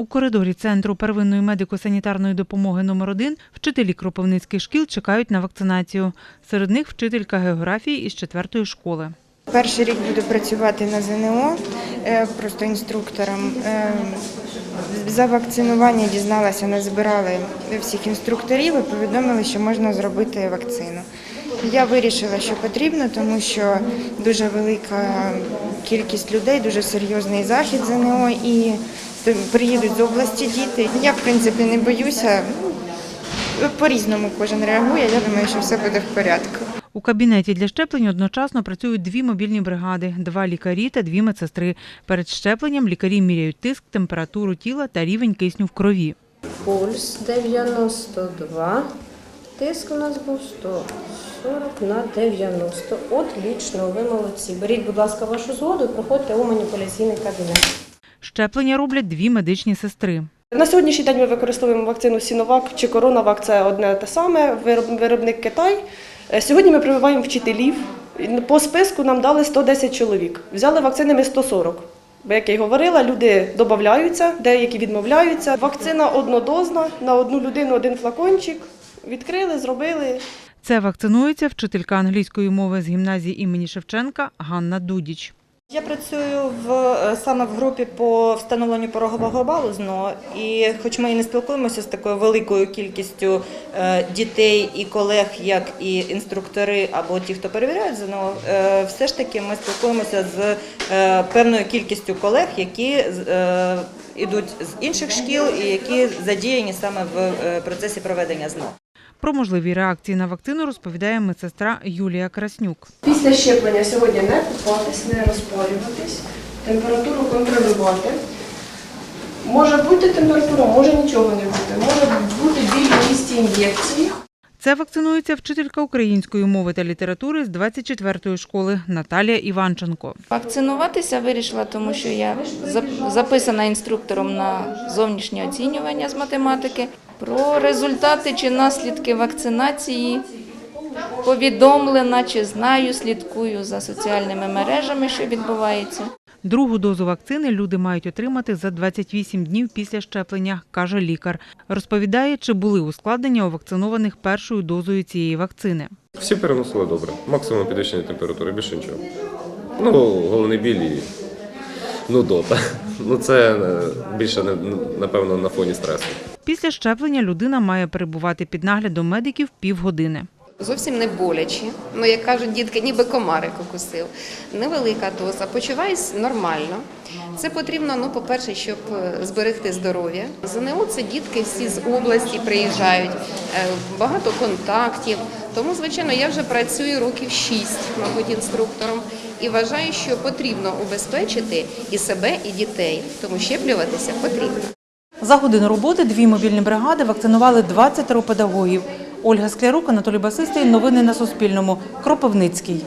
У коридорі центру первинної медико-санітарної допомоги номер 1 вчителі кропивницьких шкіл чекають на вакцинацію. Серед них вчителька географії із четвертої школи. Перший рік буду працювати на ЗНО, е, просто інструктором. Е, За вакцинування дізналася, назбирали всіх інструкторів і повідомили, що можна зробити вакцину. Я вирішила, що потрібно, тому що дуже велика кількість людей, дуже серйозний захід ЗНО і приїдуть з області діти. Я, в принципі, не боюся. Ну, По-різному кожен реагує. Я думаю, що все буде в порядку. У кабінеті для щеплень одночасно працюють дві мобільні бригади, два лікарі та дві медсестри. Перед щепленням лікарі міряють тиск, температуру тіла та рівень кисню в крові. Пульс 92. Тиск у нас був 140 на 90. Отлично, ви молодці. Беріть, будь ласка, вашу згоду і проходьте у маніпуляційний кабінет. Щеплення роблять дві медичні сестри. На сьогоднішній день ми використовуємо вакцину Сіновак чи Коронавак це одне те саме, виробник Китай. Е, Сьогодні ми прививаємо вчителів. По списку нам дали 110 чоловік. Взяли вакцини ми 140. Бо, як я й говорила, люди додаються, деякі відмовляються. Вакцина однодозна на одну людину один флакончик. Відкрили, зробили. Це вакцинується вчителька англійської мови з гімназії імені Шевченка Ганна Дудіч. Я працюю в е, саме в групі по встановленню порогового балу ЗНО, і хоч ми і не спілкуємося з такою великою кількістю е, дітей і колег, як і інструктори або ті, хто перевіряють ЗНО, е, все ж таки ми спілкуємося з певною кількістю колег, які ідуть з інших шкіл і які задіяні саме в процесі проведення ЗНО. Про можливі реакції на вакцину розповідає медсестра Юлія Краснюк. Після щеплення сьогодні не купатись, не розпалюватись, температуру контролювати. Може бути температура, може нічого не бути. Може бути біль в місці ін'єкції. Це вакцинується вчителька української мови та літератури з 24-ї школи Наталія Іванченко. Вакцинуватися вирішила, тому що я зап- записана інструктором на зовнішнє оцінювання з математики. Про результати чи наслідки вакцинації повідомлена, чи знаю, слідкую за соціальними мережами, що відбувається. Другу дозу вакцини люди мають отримати за 28 днів після щеплення, каже лікар. Розповідає, чи були ускладнення у вакцинованих першою дозою цієї вакцини. Всі переносили добре. Максимум підвищення температури, більше нічого. Ну, головний біль і нудота. Ну, це е, більше, напевно, на фоні стресу. Після щеплення людина має перебувати під наглядом медиків півгодини. Зовсім не боляче. Ну, як кажуть дітки, ніби комарик укусив. Невелика доза, почуваюсь нормально. Це потрібно, ну, по-перше, щоб е, зберегти здоров'я. ЗНО це дітки всі з області приїжджають, е, багато контактів. Тому, звичайно, я вже працюю років шість, мабуть, інструктором, і вважаю, що потрібно убезпечити і себе, і дітей. Тому щеплюватися потрібно. За годину роботи дві мобільні бригади вакцинували 20 педагогів. Ольга Склярук, Анатолій Басистий. Новини на Суспільному. Кропивницький.